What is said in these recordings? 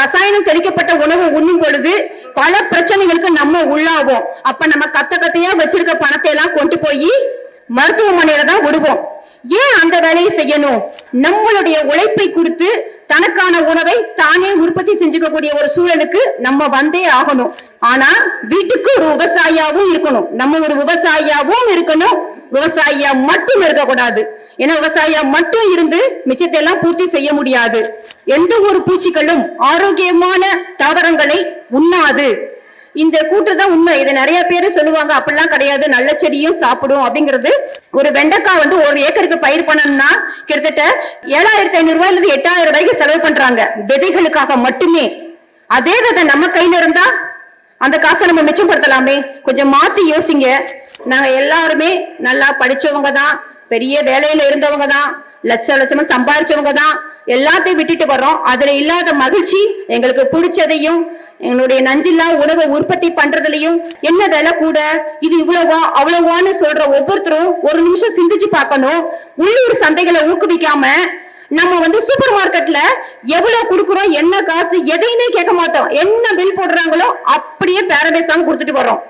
ரசாயனம் தெளிக்கப்பட்ட உணவு உண்ணும் பொழுது பல பிரச்சனைகளுக்கு நம்ம உள்ளாவோம். அப்ப நம்ம கத்த கத்தையா வச்சிருக்க பணத்தை எல்லாம் கொண்டு போய் மருத்துவமனையில தான் விடுவோம். ஏன் அந்த வேலையை செய்யணும்? நம்மளுடைய உழைப்பை கொடுத்து தனக்கான உணவை தானே உற்பத்தி செஞ்சுக்கக்கூடிய ஒரு சூழலுக்கு நம்ம வந்தே ஆகணும். ஆனா வீட்டுக்கு ஒரு விவசாயியாவும் இருக்கணும். நம்ம ஒரு விவசாயியாவும் இருக்கணும். விவசாயியா மட்டும் இருக்கக்கூடாது. ஏன்னா விவசாயியா மட்டும் இருந்து மிச்சத்தை எல்லாம் பூர்த்தி செய்ய முடியாது. எந்த ஒரு பூச்சிகளும் ஆரோக்கியமான தாவரங்களை உண்ணாது. இந்த கூற்று தான் உண்மை. இதை நிறைய பேர் சொல்லுவாங்க அப்படிலாம் கிடையாது. நல்ல செடியும் சாப்பிடும். அப்படிங்கிறது ஒரு வெண்டைக்காய் வந்து ஒரு ஏக்கருக்கு பயிர் பண்ணணும்னா கிட்டத்தட்ட ஏழாயிரத்தி ஐநூறு ரூபாயில இருந்து எட்டாயிரம் ரூபாய்க்கு செலவு பண்றாங்க. விதைகளுக்காக மட்டுமே. அதே விதை நம்ம கையில இருந்தா அந்த காசை நம்ம மிச்சப்படுத்தலாமே. கொஞ்சம் மாத்தி யோசிங்க. நாங்க எல்லாருமே நல்லா படிச்சவங்க தான். பெரிய வேலையில இருந்தவங்க தான். லட்ச லட்சமா சம்பாரிச்சவங்க தான். எல்லாத்தையும் விட்டுட்டு வர்றோம். அதுல இல்லாத மகிழ்ச்சி எங்களுக்கு பிடிச்சதையும் எங்களுடைய நஞ்சில்லா உணவை உற்பத்தி பண்றதுலயும் என்ன விலை கூட இது இவ்வளவா அவ்வளவான்னு சொல்ற ஒவ்வொருத்தரும் ஒரு நிமிஷம் சிந்திச்சு பார்க்கணும். உள்ளூர் சந்தைகளை ஊக்குவிக்காம நம்ம வந்து சூப்பர் மார்க்கெட்ல எவ்வளவு கொடுக்குறோம் என்ன காசு எதையுமே கேட்க மாட்டோம். என்ன பில் போடுறாங்களோ அப்படியே பேரபேசாம கொடுத்துட்டு வரோம்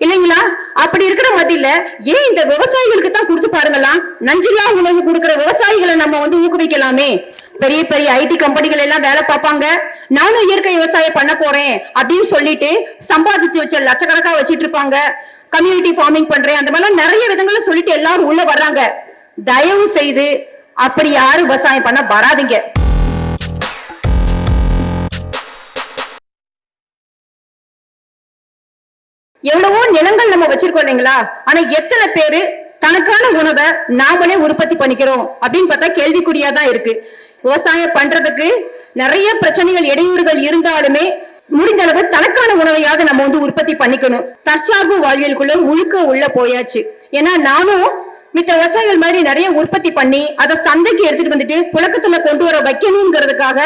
இல்லைங்களா? அப்படி இருக்கிற மத்தியில ஏன் இந்த விவசாயிகளுக்கு தான் கொடுத்து பாருங்களா நஞ்சில்லா உணவு கொடுக்கிற விவசாயிகளை நம்ம வந்து ஊக்குவிக்கலாமே. பெரிய பெரிய ஐடி கம்பெனிகள் எல்லாம் வேலை பார்ப்பாங்க. நானும் இயற்கை விவசாயம் பண்ண போறேன் அப்படின்னு சொல்லிட்டு சம்பாதிச்சு வச்ச லட்சக்கணக்கா வச்சிட்டு இருப்பாங்க. கம்யூனிட்டி ஃபார்மிங் பண்றேன். அந்த மாதிரிலாம் நிறைய விதங்களை சொல்லிட்டு எல்லாரும் உள்ள வர்றாங்க. தயவு செய்து அப்படி யாரும் விவசாயம் பண்ண வராதீங்க. எவ்வளவோ நிலங்கள் நம்ம வச்சிருக்கோம் இல்லைங்களா? ஆனா எத்தனை பேரு தனக்கான உணவை நாமளே உற்பத்தி பண்ணிக்கிறோம் அப்படின்னு பார்த்தா கேள்விக்குறியா தான் இருக்கு. விவசாயம் பண்றதுக்கு நிறைய பிரச்சனைகள் இடையூறுகள் இருந்தாலுமே முடிந்த அளவு தனக்கான உணவையாவது நம்ம வந்து உற்பத்தி பண்ணிக்கணும். தற்சார்பு வாழ்வியலுக்குள்ள முழுக்க உள்ள போயாச்சு. ஏன்னா நானும் மித்த விவசாயிகள் மாதிரி நிறைய உற்பத்தி பண்ணி அதை சந்தைக்கு எடுத்துட்டு வந்துட்டு புழக்கத்துல கொண்டு வர வைக்கணுங்கிறதுக்காக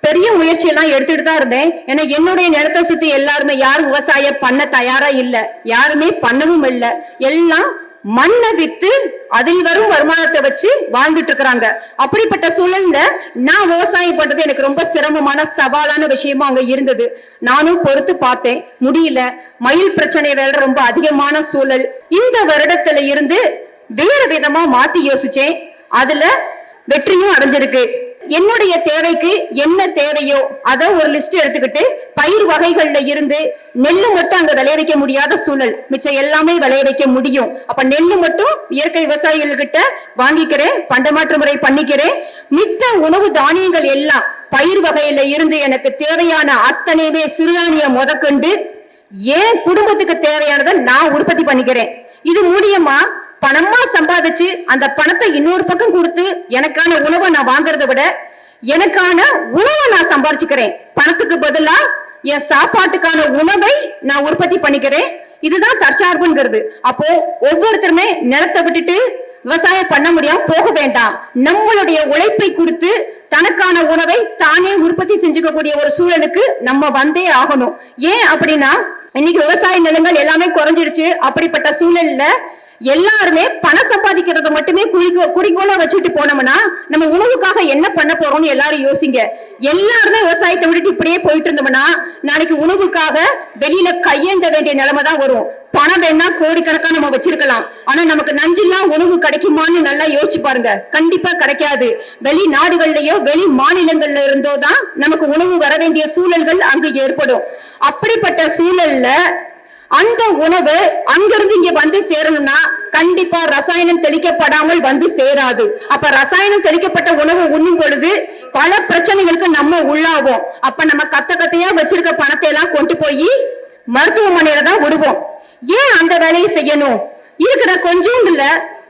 பெரிய முயற்சி எல்லாம் எடுத்துட்டு தான் இருந்தேன். ஏன்னா என்னுடைய நிலத்தை சுத்தி எல்லாருமே யாரும் விவசாயம் பண்ண தயாரா இல்ல. யாருமே பண்ணவும் இல்லை. எல்லாம் மண்ணை வித்து அதில் வரும் வருமானத்தை வச்சு வாழ்ந்துட்டு இருக்கிறாங்க. அப்படிப்பட்ட சூழல்ல நான் விவசாயம் பண்றது எனக்கு ரொம்ப சிரமமான சவாலான விஷயமா அங்க இருந்தது. நானும் பொறுத்து பார்த்தேன். முடியல. மயில் பிரச்சனை வேற ரொம்ப அதிகமான சூழல். இந்த வருடத்துல இருந்து வேற விதமா மாத்தி யோசிச்சேன். அதுல வெற்றியும் அடைஞ்சிருக்கு. என்னுடைய தேவைக்கு என்ன தேவையோ அத ஒரு லிஸ்ட் எடுத்துக்கிட்டு பயிர் வகைகள்ல இருந்து நெல்லு மட்டும் அங்க விளைய வைக்க முடியாத சூழல். மிச்சம் எல்லாமே விளைய வைக்க முடியும். அப்ப நெல்லு மட்டும் இயற்கை விவசாயிகள் கிட்ட வாங்கிக்கிறேன் பண்டமாற்று முறை பண்ணிக்கிறேன். மித்த உணவு தானியங்கள் எல்லாம் பயிர் வகையில இருந்து எனக்கு தேவையான அத்தனையுமே சிறுதானிய முதற்கொண்டு ஏன் குடும்பத்துக்கு தேவையானதை நான் உற்பத்தி பண்ணிக்கிறேன். இது மூலியமா பணமா சம்பாதிச்சு அந்த பணத்தை இன்னொரு பக்கம் கொடுத்து எனக்கான உணவை நான் வாங்குறதை விட எனக்கான உணவை நான் சம்பாதிச்சுக்கிறேன் பணத்துக்கு பதிலா என் சாப்பாட்டுக்கான உணவை நான் உற்பத்தி பண்ணிக்கிறேன். இதுதான் தற்சார்புங்கிறது. அப்போ ஒவ்வொருத்தருமே நிலத்தை விட்டுட்டு விவசாயம் பண்ண முடியாம போக வேண்டாம். நம்மளுடைய உழைப்பை கொடுத்து தனக்கான உணவை தானே உற்பத்தி செஞ்சுக்கக்கூடிய ஒரு சூழலுக்கு நம்ம வந்தே ஆகணும். ஏன் அப்படின்னா இன்னைக்கு விவசாய நிலங்கள் எல்லாமே குறைஞ்சிடுச்சு. அப்படிப்பட்ட சூழல்ல எல்லாருமே பணம் சம்பாதிக்கிறத மட்டுமே குறிக்கோ குறிக்கோளா வச்சுட்டு போனோம்னா நம்ம உணவுக்காக என்ன பண்ண போறோம்னு எல்லாரும் யோசிங்க. எல்லாருமே விவசாயத்தை விட்டுட்டு இப்படியே போயிட்டு இருந்தோம்னா நாளைக்கு உணவுக்காக வெளியில கையேந்த வேண்டிய நிலைமை தான் வரும். பணம் வேணா கோடிக்கணக்கா நம்ம வச்சிருக்கலாம். ஆனா நமக்கு நஞ்சில்லா உணவு கிடைக்குமான்னு நல்லா யோசிச்சு பாருங்க. கண்டிப்பா கிடைக்காது. வெளி நாடுகள்லயோ வெளி மாநிலங்கள்ல இருந்தோ தான் நமக்கு உணவு வர வேண்டிய சூழல்கள் அங்கு ஏற்படும். அப்படிப்பட்ட சூழல்ல அந்த உணவு அங்கிருந்து இங்க வந்து சேரணும்னா கண்டிப்பா ரசாயனம் தெளிக்கப்படாமல் வந்து சேராது. அப்ப ரசாயனம் தெளிக்கப்பட்ட உணவு உண்ணும் பொழுது பல பிரச்சனைகளுக்கு நம்ம உள்ளாவோம். அப்ப நம்ம கத்த கத்தையா வச்சிருக்க பணத்தை எல்லாம் கொண்டு போய் மருத்துவமனையில தான் விடுவோம். ஏன் அந்த வேலையை செய்யணும்? இருக்கிற கொஞ்சோண்டுல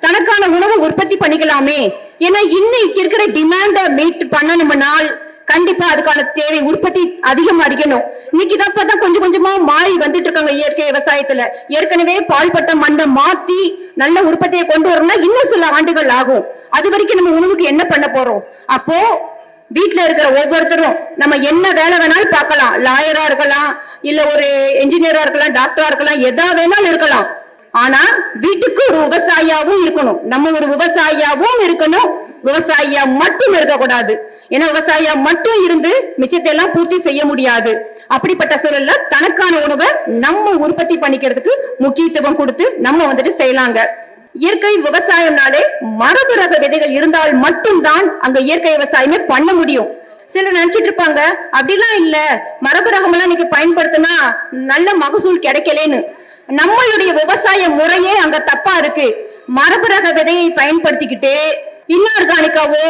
தனக்கான உணவை உற்பத்தி பண்ணிக்கலாமே. ஏன்னா இன்னைக்கு இருக்கிற டிமாண்ட மீட் பண்ணணும்னால் கண்டிப்பா அதுக்கான தேவை உற்பத்தி அதிகம் அடிக்கணும். இன்னைக்கு தான் பார்த்தா கொஞ்சம் கொஞ்சமா மாறி வந்துட்டு இருக்காங்க இயற்கை விவசாயத்துல. ஏற்கனவே பால்பட்ட மண்ணை மாத்தி நல்ல உற்பத்தியை கொண்டு வரணும்னா இன்னும் சில ஆண்டுகள் ஆகும். அது வரைக்கும் நம்ம உணவுக்கு என்ன பண்ண போறோம்? அப்போ வீட்டுல இருக்கிற ஒவ்வொருத்தரும் நம்ம என்ன வேலை வேணாலும் பார்க்கலாம். லாயரா இருக்கலாம் இல்ல ஒரு என்ஜினியரா இருக்கலாம் டாக்டரா இருக்கலாம் எதா வேணாலும் இருக்கலாம். ஆனா வீட்டுக்கு ஒரு விவசாயியாவும் இருக்கணும். நம்ம ஒரு விவசாயியாவும் இருக்கணும். விவசாயியா மட்டும் இருக்கக்கூடாது. ஏன்னா விவசாயம் மட்டும் இருந்து மிச்சத்தை எல்லாம் பூர்த்தி செய்ய முடியாது. அப்படிப்பட்ட சூழல்ல தனக்கான உணவை நம்ம உற்பத்தி பண்ணிக்கிறதுக்கு முக்கியத்துவம் கொடுத்து நம்ம வந்துட்டு செய்யலாங்க. இயற்கை விவசாயம்னாலே மரபு ரக விதைகள் இருந்தால் மட்டும்தான் அங்க இயற்கை விவசாயமே பண்ண முடியும். சிலர் நினைச்சிட்டு இருப்பாங்க அப்படிலாம் இல்ல. மரபு ரகமெல்லாம் இன்னைக்கு பயன்படுத்தினா நல்ல மகசூல் கிடைக்கலேன்னு. நம்மளுடைய விவசாய முறையே அங்க தப்பா இருக்கு. மரபு ரக விதையை பயன்படுத்திக்கிட்டு இன்ஆர்கானிக்காவோ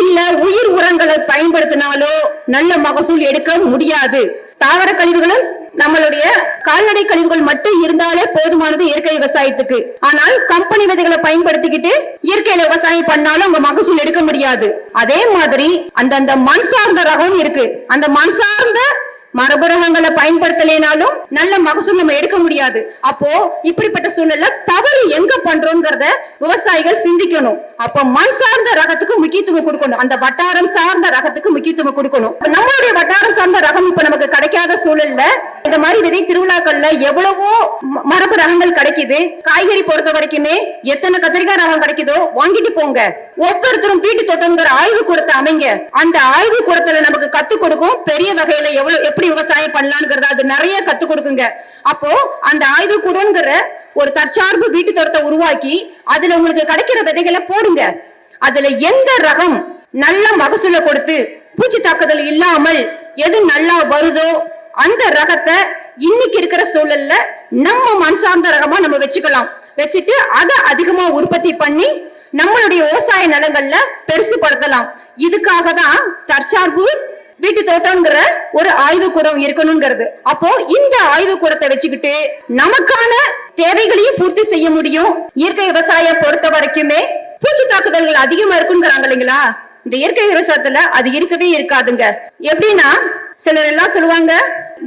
இல்ல உயிர் உரங்களை பயன்படுத்தினாலோ நல்ல மகசூல் எடுக்க முடியாது. தாவர கழிவுகளும் நம்மளுடைய கால்நடை கழிவுகள் மட்டும் இருந்தாலே போதுமானது இயற்கை விவசாயத்துக்கு. ஆனால் கம்பெனி விதைகளை பயன்படுத்திக்கிட்டு இயற்கையில விவசாயம் பண்ணாலும் உங்க மகசூல் எடுக்க முடியாது. அதே மாதிரி அந்தந்த மண் சார்ந்த ரகம் இருக்கு. அந்த மண் சார்ந்த மரபு ரகங்களை பயன்படுத்தலைனாலும் நல்ல மகசூல் நம்ம எடுக்க முடியாது. அப்போ இப்படிப்பட்ட சூழ்நிலை தவறு எங்க பண்றோங்கிறத விவசாயிகள் சிந்திக்கணும். அப்ப மண் சார்ந்த ரகத்துக்கு முக்கியத்துவம் கொடுக்கணும். அந்த வட்டாரம் சார்ந்த ரகத்துக்கு முக்கியத்துவம் கொடுக்கணும். நம்மளுடைய வட்டாரம் சார்ந்த ரகம் இப்ப நமக்கு கிடைக்காத சூழல்ல இந்த மாதிரி விதை திருவிழாக்கள்ல எவ்வளவோ மரபு ரகங்கள் கிடைக்குது. காய்கறி பொறுத்த வரைக்குமே எத்தனை கத்திரிக்காய் ரகம் கிடைக்குதோ வாங்கிட்டு போங்க. ஒவ்வொருத்தரும் வீட்டு தோட்டங்கிற ஆய்வு கூடத்தை அமைங்க. அந்த ஆய்வு கூடத்துல நமக்கு கத்து கொடுக்கும் பெரிய வகையில எவ்வளவு எப்படி எப்படி விவசாயம் பண்ணலாம்ங்கிறத அது நிறைய கத்து கொடுக்குங்க. அப்போ அந்த ஆய்வு கூடங்கிற ஒரு தற்சார்பு வீட்டு தோட்டத்தை உருவாக்கி அதுல உங்களுக்கு கிடைக்கிற விதைகளை போடுங்க. அதுல எந்த ரகம் நல்ல மகசூலை கொடுத்து பூச்சி தாக்குதல் இல்லாமல் எது நல்லா வருதோ அந்த ரகத்தை இன்னைக்கு இருக்கிற சூழல்ல நம்ம மண் சார்ந்த ரகமா நம்ம வச்சுக்கலாம். வச்சுட்டு அதை அதிகமா உற்பத்தி பண்ணி நம்மளுடைய விவசாய நிலங்கள்ல பெருசுபடுத்தலாம். இதுக்காக தான் தற்சார்பு வீட்டு தோட்டம்ங்கிற ஒரு ஆய்வுக்கூடம் இருக்கணுங்கிறது. அப்போ இந்த ஆய்வுக்கூடத்தை வச்சுக்கிட்டு நமக்கான தேவைகளையும் பூர்த்தி செய்ய முடியும். இயற்கை விவசாயம் பொறுத்த வரைக்குமே பூச்சி தாக்குதல்கள் அதிகமா இருக்குங்கிறாங்க இல்லைங்களா? இந்த இயற்கை விவசாயத்துல அது இருக்கவே இருக்காதுங்க. எப்படின்னா சிலர் எல்லாம் சொல்லுவாங்க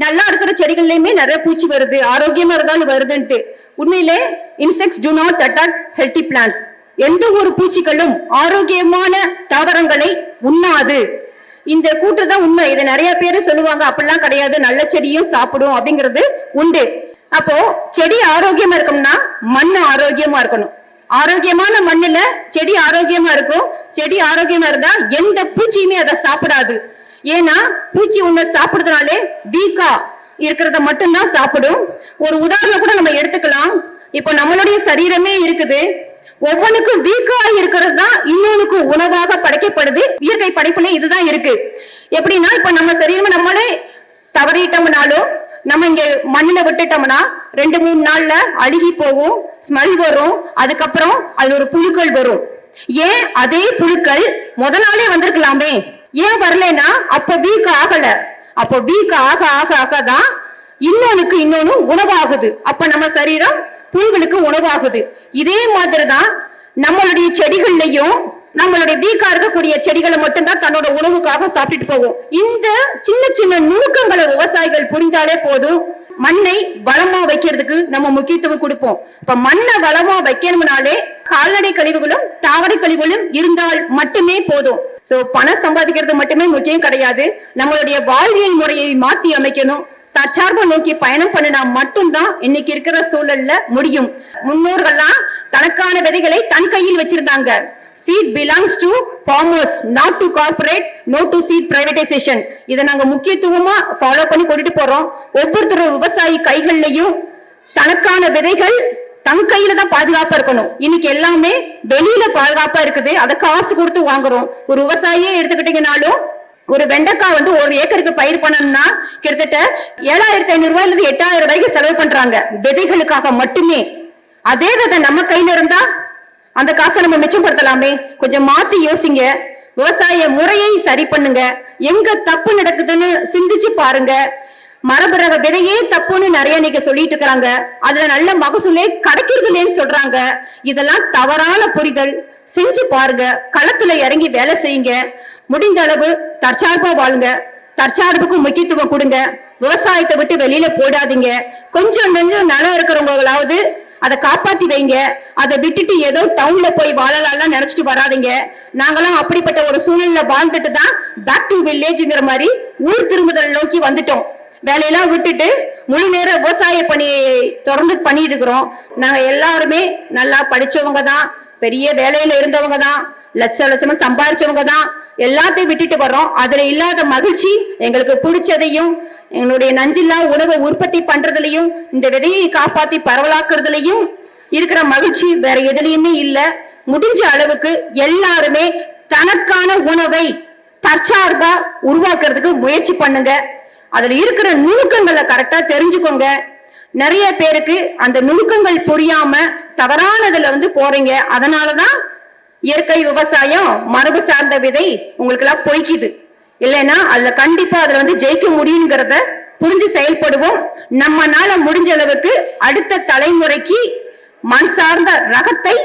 நல்லா இருக்கிற செடிகள்லயுமே நிறைய பூச்சி வருது. ஆரோக்கியமா இருந்தாலும் வருதுன்ட்டு. உண்மையிலே insects do not attack healthy plants எந்த ஒரு பூச்சிகளும் ஆரோக்கியமான தாவரங்களை உண்ணாது. இந்த கூற்று தான் உண்மை. இதை நிறைய பேர் சொல்லுவாங்க அப்படிலாம் கிடையாது நல்ல செடியும் சாப்பிடும் அப்படிங்கிறது உண்டு. அப்போ செடி ஆரோக்கியமா இருக்கணும்னா மண் ஆரோக்கியமா இருக்கணும். ஆரோக்கியமான மண்ணுல செடி ஆரோக்கியமா இருக்கும். செடி ஆரோக்கியமா இருந்தா எந்த பூச்சியுமே அதை சாப்பிடாது. ஏன்னா பூச்சி உன்னை சாப்பிடுறதுனாலே வீக்கா இருக்கிறத மட்டும்தான் சாப்பிடும். ஒரு உதாரணம் கூட நம்ம எடுத்துக்கலாம். இப்போ நம்மளுடைய சரீரமே இருக்குது. ஒவ்வொன்றுக்கும் வீக்கா இருக்கிறது தான் இன்னொன்னுக்கு உணவாக படைக்கப்படுது. இயற்கை படைப்புல இதுதான் இருக்கு. எப்படின்னா இப்ப நம்ம சரீரம் நம்மளே தவறிட்டோம்னாலும் நம்ம இங்க மண்ணில விட்டுட்டோம்னா ரெண்டு மூணு நாள்ல அழுகி போகும் ஸ்மெல் வரும் அதுக்கப்புறம் அதுல ஒரு புழுக்கள் வரும். ஏன்? அதே புழுக்கள் முத நாளே வந்திருக்கலாமே. ஏன் வரலைன்னா அப்ப வீக் ஆகல. அப்ப வீக் ஆக ஆக ஆக தான் இன்னொன்னுக்கு இன்னொன்னு உணவாகுது. அப்ப நம்ம சரீரம் புழுகளுக்கு உணவாகுது. இதே மாதிரிதான் நம்மளுடைய செடிகள்லையும் நம்மளுடைய வீக்கா இருக்கக்கூடிய செடிகளை மட்டும்தான் தன்னோட உணவுக்காக சாப்பிட்டுட்டு போகும். இந்த சின்ன சின்ன நுணுக்கங்களை விவசாயிகள் புரிந்தாலே போதும். மண்ணை வளமா வைக்கிறதுக்கு நம்ம முக்கியத்துவம் கொடுப்போம். இப்ப மண்ணை வளமா வைக்கணும்னாலே கால்நடை கழிவுகளும் தாவரை கழிவுகளும் இருந்தால் மட்டுமே போதும். சோ பணம் சம்பாதிக்கிறது மட்டுமே முக்கியம் கிடையாது. நம்மளுடைய வாழ்வியல் முறையை மாத்தி அமைக்கணும். தற்சார்பு நோக்கி பயணம் பண்ணினா மட்டும்தான் இன்னைக்கு இருக்கிற சூழல்ல முடியும். முன்னோர்கள்லாம் தனக்கான விதைகளை தன் கையில் வச்சிருந்தாங்க. Seed belongs to farmers not to corporate no to seed privatization இதை நாங்க முக்கியத்துவமா ஃபாலோ பண்ணி கொண்டுட்டு போறோம். ஒவ்வொருத்தரும் விவசாயி கைகள்லயும் தனக்கான விதைகள் தன் கையில தான் பாதுகாப்பா இருக்கணும். இன்னைக்கு எல்லாமே வெளியில பாதுகாப்பா இருக்குது. அதை காசு கொடுத்து வாங்குறோம். ஒரு விவசாயியே எடுத்துக்கிட்டீங்கனாலும் ஒரு வெண்டைக்காய் வந்து ஒரு ஏக்கருக்கு பயிர் பண்ணணும்னா கிட்டத்தட்ட ஏழாயிரத்தி ஐநூறு ரூபாயில இருந்து எட்டாயிரம் ரூபாய்க்கு செலவு பண்றாங்க. விதைகளுக்காக மட்டுமே. அதே விதை நம்ம கையில இருந்தா அந்த காசை நம்ம மிச்சப்படுத்தலாமே. கொஞ்சம் மாத்தி யோசிங்க. விவசாய முறையை சரி பண்ணுங்க. எங்க தப்பு நடக்குதுன்னு சிந்திச்சு பாருங்க. மரபு ரக விதையே தப்புன்னு நிறைய நீங்க சொல்லிட்டு இருக்கிறாங்க. அதுல நல்ல மகசூலே கிடைக்கிறதுலேன்னு சொல்றாங்க. இதெல்லாம் தவறான புரிதல். செஞ்சு பாருங்க. களத்துல இறங்கி வேலை செய்யுங்க. முடிந்த அளவு தற்சார்பா வாழுங்க. தற்சார்புக்கு முக்கியத்துவம் கொடுங்க. விவசாயத்தை விட்டு வெளியில போடாதீங்க. கொஞ்சம் கொஞ்சம் நிலம் இருக்கிறவங்களாவது அதை காப்பாத்தி வைங்க. அதை விட்டுட்டு ஏதோ டவுன்ல போய் வாழலாம் நினைச்சிட்டு வராதீங்க. நாங்களாம் அப்படிப்பட்ட ஒரு சூழ்நிலை வாழ்ந்துட்டு தான் பேக் டு வில்லேஜ்ங்கிற மாதிரி ஊர் திரும்புதல் நோக்கி வந்துட்டோம். வேலையெல்லாம் விட்டுட்டு முழு நேர விவசாய பணியை தொடர்ந்து பண்ணிட்டு இருக்கிறோம். நாங்க எல்லாருமே நல்லா படிச்சவங்க தான். பெரிய வேலையில இருந்தவங்க தான். லட்ச லட்சமா சம்பாரிச்சவங்க தான். எல்லாத்தையும் விட்டுட்டு வர்றோம். அதுல இல்லாத மகிழ்ச்சி எங்களுக்கு பிடிச்சதையும் எங்களுடைய நஞ்சில்லா உணவை உற்பத்தி பண்றதுலயும் இந்த விதையை காப்பாத்தி பரவலாக்குறதுலயும் இருக்கிற மகிழ்ச்சி வேற எதுலயுமே இல்ல. முடிஞ்ச அளவுக்கு எல்லாருமே தனக்கான உணவை தற்சார்பா உருவாக்குறதுக்கு முயற்சி பண்ணுங்க. அதுல இருக்கிற நுணுக்கங்களை கரெக்டா தெரிஞ்சுக்கோங்க. நிறைய பேருக்கு அந்த நுணுக்கங்கள் புரியாம தவறானதுல வந்து போறீங்க. அதனாலதான் இயற்கை விவசாயம் மரபு சார்ந்த விதை உங்களுக்கு எல்லாம் பொய்க்குது. இல்லைன்னா அதுல கண்டிப்பா அதுல வந்து ஜெயிக்க முடியுங்கிறத புரிஞ்சு செயல்படுவோம். நம்மனால முடிஞ்ச அளவுக்கு அடுத்த தலைமுறைக்கு மண் சார்ந்த ரகத்தை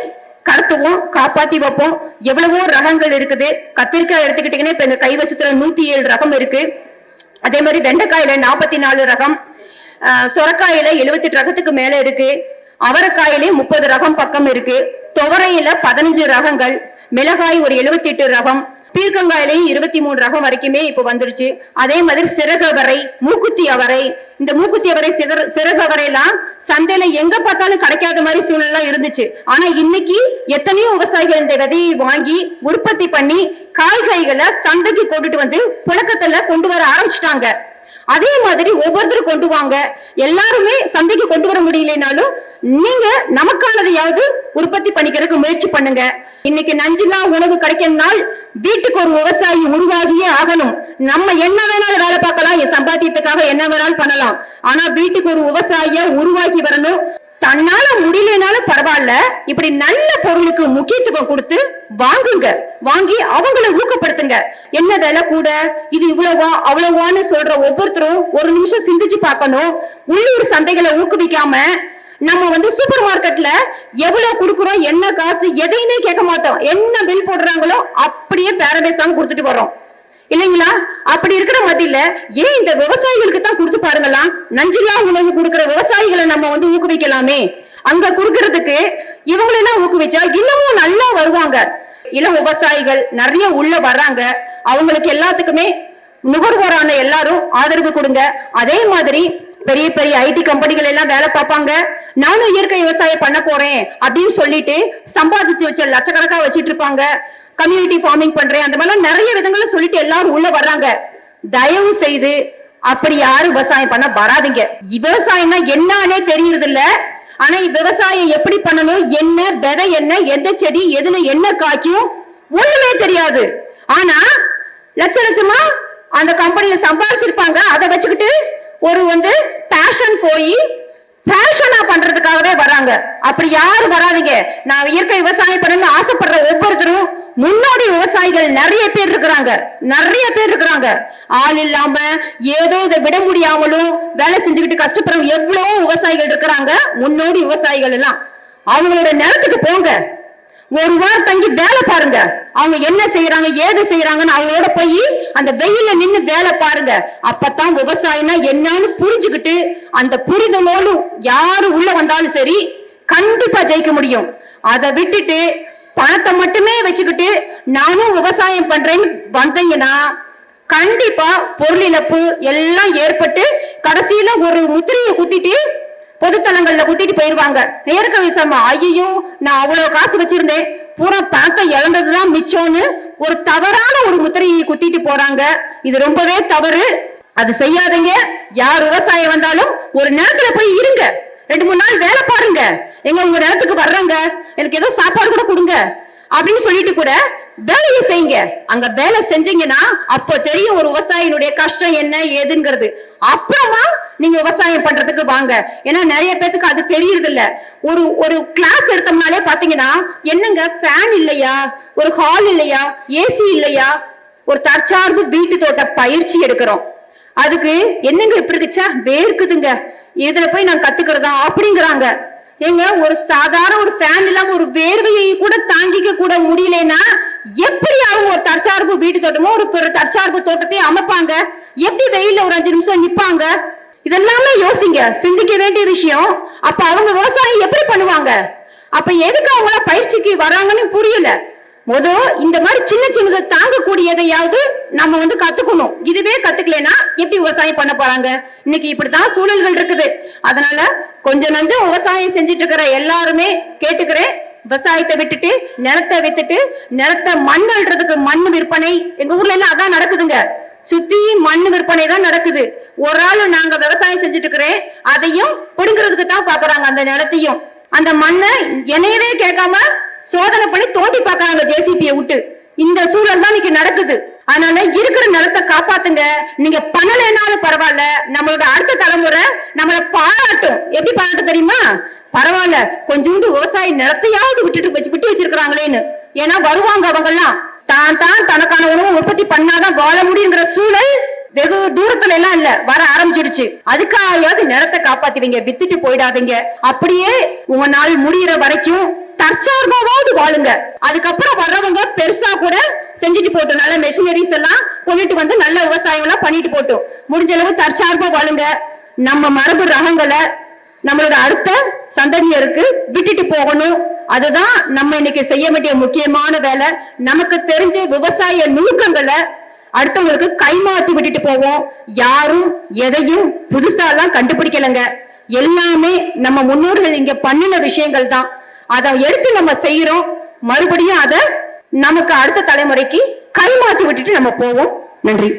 கடத்துவோம் காப்பாத்தி வைப்போம். எவ்வளவோ ரகங்கள் இருக்குது. கத்திரிக்காய் எடுத்துக்கிட்டீங்கன்னா இப்ப எங்க கைவசத்துல நூத்தி ஏழு ரகம் இருக்கு. அதே மாதிரி வெண்டைக்காயில நாற்பத்தி நாலு ரகம். ஆஹ் சொரக்காயில எழுபத்தெட்டு ரகத்துக்கு மேல இருக்கு. அவரைக்காயிலே முப்பது ரகம் பக்கம் இருக்கு. துவரையில பதினஞ்சு ரகங்கள் மிளகாய் ஒரு 78 ரகம் பீர்க்கங்காயிலையும் இருபத்தி மூணு ரகம் வரைக்குமே இப்ப வந்துருச்சு. அதே மாதிரி சிறகவரை மூக்குத்தி அவரை. இந்த மூக்குத்தி அவரை சிகர சிறகவரை எல்லாம் சந்தையில எங்க பார்த்தாலும் கிடைக்காத மாதிரி சூழ்நிலை இருந்துச்சு. ஆனா இன்னைக்கு எத்தனையோ விவசாயிகள் இந்த விதையை வாங்கி உற்பத்தி பண்ணி காய்கறிகளை சந்தைக்கு கொண்டுட்டு வந்து புழக்கத்துல கொண்டு வர ஆரம்பிச்சிட்டாங்க. அதே மாதிரி ஒவ்வொருத்தரும் கொண்டு வாங்க. எல்லாருமே சந்தைக்கு கொண்டு வர முடியலனாலும் நீங்க நமக்கானதையாவது உற்பத்தி பண்ணிக்கிறதுக்கு முயற்சி பண்ணுங்க. இன்னைக்கு நஞ்சில்லா உணவு கிடைக்கணும்னால் வீட்டுக்கு ஒரு விவசாயி உருவாகியே ஆகணும். நம்ம என்ன வேணாலும் வேலை பார்க்கலாம். என் சம்பாத்தியத்துக்காக என்ன வேணாலும் பண்ணலாம். ஆனா வீட்டுக்கு ஒரு விவசாயிய உருவாக்கி வரணும். தன்னால முடியலனாலும் பரவாயில்ல. இப்படி நல்ல பொருளுக்கு முக்கியத்துவம் கொடுத்து வாங்குங்க. வாங்கி அவங்கள ஊக்கப்படுத்துங்க. என்ன விலை கூட? இது இவ்வளவா? அவ்வளவான்னு சொல்ற ஒவ்வொருத்தரும் ஒரு நிமிஷம் சிந்திச்சு பார்க்கணும். உள்ளூர் சந்தைகளை ஊக்குவிக்காம நம்ம வந்து சூப்பர் மார்க்கெட்ல எவ்வளவு கொடுக்குறோம் என்ன காசு எதையுமே கேட்க மாட்டோம். என்ன பில் போடுறாங்களோ அப்படியே பேரபேசாம கொடுத்துட்டு வரோம் இல்லைங்களா? அப்படி இருக்கிற மத்தியில ஏன் இந்த விவசாயிகளுக்கு தான் கொடுத்து பாருங்களா நஞ்சில்லா உணவு கொடுக்குற விவசாயிகளை நம்ம வந்து ஊக்குவிக்கலாமே. அங்க கொடுக்கறதுக்கு இவங்களெல்லாம் ஊக்குவிச்சா இன்னமும் நல்லா வருவாங்க. இளம் விவசாயிகள் நிறைய உள்ள வர்றாங்க. அவங்களுக்கு எல்லாத்துக்குமே நுகர்வோரான எல்லாரும் ஆதரவு கொடுங்க. அதே மாதிரி பெரிய பெரிய ஐடி கம்பெனிகள் எல்லாம் வேலை பார்ப்பாங்க. நானும் இயற்கை விவசாயம் பண்ண போறேன் அப்படின்னு சொல்லிட்டு சம்பாதிச்சு வச்ச லட்சக்கணக்கா வச்சிட்டு இருப்பாங்க. கம்யூனிட்டி ஃபார்மிங் பண்றேன். அந்த மாதிரிலாம் நிறைய விதங்களை சொல்லிட்டு எல்லாரும் உள்ள வர்றாங்க. தயவு செய்து அப்படி யாரும் விவசாயம் பண்ண வராதீங்க. விவசாயம்னா என்னன்னே தெரியறது இல்ல ஆனா விவசாயம் எப்படி பண்ணணும்? என்ன விதை என்ன? எந்த செடி? எதுல என்ன காய்க்கும்? ஒண்ணுமே தெரியாது. ஆனா லட்ச லட்சமா அந்த கம்பெனியில சம்பாதிச்சிருப்பாங்க. அதை வச்சுக்கிட்டு ஒரு வந்து பேஷன் போய் பேஷனா பண்றதுக்காகவே வராங்க. அப்படி யாரும் வராதீங்க. நான் இயற்கை விவசாயம் பண்ணணும்னு ஆசைப்படுற ஒவ்வொருத்தரும் முன்னோடி விவசாயிகள் நிறைய பேர் இருக்கிறாங்க. நிறைய பேர் இருக்கிறாங்க. ஆள் இல்லாம ஏதோ இதை விட முடியாமலும் வேலை செஞ்சுக்கிட்டு கஷ்டப்படுறவங்க எவ்வளவோ விவசாயிகள் இருக்கிறாங்க. முன்னோடி விவசாயிகள் எல்லாம். அவங்களோட நிலத்துக்கு போங்க. ஒரு வாரம் தங்கி வேலை பாருங்க. அவங்க என்ன செய்யறாங்க ஏது செய்யறாங்கன்னு அவங்களோட போய் அந்த வெயில நின்னு வேலை பாருங்க. அப்பதான் விவசாயம்னா என்னன்னு புரிஞ்சுக்கிட்டு அந்த புரிதலோடு யாரு உள்ள வந்தாலும் சரி கண்டிப்பா ஜெயிக்க முடியும். அதை விட்டுட்டு பணத்தை மட்டுமே வச்சுக்கிட்டு நானும் விவசாயம் பண்றேன்னு வந்தீங்கன்னா கண்டிப்பா பொருள் இழப்பு எல்லாம் ஏற்பட்டு கடைசியில ஒரு முத்திரையை குத்திட்டு பொதுத்தலங்கள்ல குத்திட்டு போயிருவாங்க. நேர்கவி சர்மா ஐயோ நான் அவ்வளவு காசு வச்சிருந்தேன். பூரா பணத்தை இழந்ததுதான் மிச்சம்னு ஒரு தவறான ஒரு முத்திரையை குத்திட்டு போறாங்க. இது ரொம்பவே தவறு. அது செய்யாதீங்க. யார் விவசாயம் வந்தாலும் ஒரு நேரத்துல போய் இருங்க. ரெண்டு மூணு நாள் வேலை பாருங்க. எங்க உங்க நேரத்துக்கு வர்றாங்க. எனக்கு ஏதோ சாப்பாடு கூட கொடுங்க. அப்படின்னு சொல்லிட்டு கூட வேலையை செய்யுங்க. அங்க வேலை செஞ்சீங்கன்னா அப்போ தெரியும் ஒரு விவசாயினுடைய கஷ்டம் என்ன ஏதுங்கிறது. அப்புறமா நீங்க விவசாயம் பண்றதுக்கு வாங்க. ஏன்னா நிறைய பேத்துக்கு அது தெரியறது இல்ல ஒரு ஒரு கிளாஸ் எடுத்தோம்னாலே பாத்தீங்கன்னா என்னங்க ஃபேன் இல்லையா? ஒரு ஹால் இல்லையா? ஏசி இல்லையா? ஒரு தற்சார்பு வீட்டு தோட்ட பயிற்சி எடுக்கிறோம். அதுக்கு என்னங்க இப்படி இருக்குச்சா? வேர்க்குதுங்க. இதுல போய் நான் கத்துக்கிறதா? அப்படிங்கிறாங்க. ஏங்க ஒரு சாதாரண ஒரு ஃபேன் இல்லாம ஒரு வேர்வையை கூட தாங்கிக்க கூட முடியலன்னா எப்படி அவங்க ஒரு தற்சார்பு வீட்டு தோட்டமோ ஒரு தற்சார்பு தோட்டத்தையும் அமைப்பாங்க. எப்படி வெயில ஒரு அஞ்சு நிமிஷம் நிப்பாங்க? இதெல்லாமே யோசிங்க. சிந்திக்க வேண்டிய விஷயம். அப்ப அவங்க விவசாயம் எப்படி பண்ணுவாங்க? அப்ப எதுக்கு அவங்க பயிற்சிக்கு வராங்கன்னு புரியல. முத இந்த மாதிரி சின்ன சின்னதை தாங்கக்கூடியதையாவது நம்ம வந்து கத்துக்கணும். இதுவே கத்துக்கலனா எப்படி விவசாயம் பண்ண போறாங்க? இன்னைக்கு இப்படித்தான் சூழல்கள் இருக்குது. அதனால கொஞ்சம் நஞ்சம் விவசாயம் செஞ்சுட்டு இருக்கிற எல்லாருமே கேட்டுக்கிறேன். விவசாயத்தை விட்டுட்டு நிலத்தை வித்துட்டு நிலத்தை மண் அள்ளுறதுக்கு மண் விற்பனை. எங்க ஊர்ல எல்லாம் அதான் நடக்குதுங்க. சுத்தி மண் விற்பனை தான் நடக்குது. ஒரு ஆளு நாங்க விவசாயம் செஞ்சுட்டு இருக்கிறேன் அதையும் பிடுங்கிறதுக்கு தான் பாக்குறாங்க அந்த நிலத்தையும். அந்த மண்ணை என்னையவே கேட்காம சோதனை பண்ணி தோண்டி பாக்குறாங்க ஜேசிபியை விட்டு. இந்த சூழல் தான் இன்னைக்கு நடக்குது. அதனால இருக்கிற நிலத்தை காப்பாத்துங்க. நீங்க பண்ணலைனாலும் பரவாயில்ல. நம்மளோட அடுத்த தலைமுறை நம்மள பா எப்படி பாராட்டும் தெரியுமா? பரவாயில்ல கொஞ்சோண்டு விவசாய நிலத்தையாவது விட்டுட்டு வச்சு விட்டு வச்சிருக்கிறாங்களேன்னு. ஏன்னா வருவாங்க அவங்க எல்லாம் தான் தான் தனக்கான உணவு உற்பத்தி பண்ணாதான் வாழ முடியுங்கிற சூழல் வெகு தூரத்துல எல்லாம் இல்ல. வர ஆரம்பிச்சிடுச்சு. அதுக்காவது நிலத்தை காப்பாத்துவீங்க வித்துட்டு போயிடாதீங்க. அப்படியே உங்க நாள் முடியிற வரைக்கும் தற்சார்பாவது வாழுங்க. அதுக்கப்புறம் வர்றவங்க பெருசா கூட செஞ்சுட்டு போட்டோம் நல்ல மெஷினரிஸ் எல்லாம் கொண்டுட்டு வந்து நல்ல விவசாயம் எல்லாம் பண்ணிட்டு போட்டோம் முடிஞ்ச அளவு தற்சார்பா வாழுங்க. நம்ம மரபு ரகங்களை நம்மளோட அடுத்த சந்ததியருக்கு விட்டுட்டு போகணும். அதுதான் நம்ம இன்னைக்கு செய்ய வேண்டிய முக்கியமான வேலை. நமக்கு தெரிஞ்ச விவசாய நுணுக்கங்களை அடுத்தவங்களுக்கு கைமாத்தி விட்டுட்டு போவோம். யாரும் எதையும் புதுசா எல்லாம் கண்டுபிடிக்கலங்க. எல்லாமே நம்ம முன்னோர்கள் இங்க பண்ணின விஷயங்கள் தான். அதை எடுத்து நம்ம செய்யறோம் மறுபடியும் அதை நமக்கு அடுத்த தலைமுறைக்கு கைமாத்தி விட்டுட்டு நம்ம போவோம். நன்றி.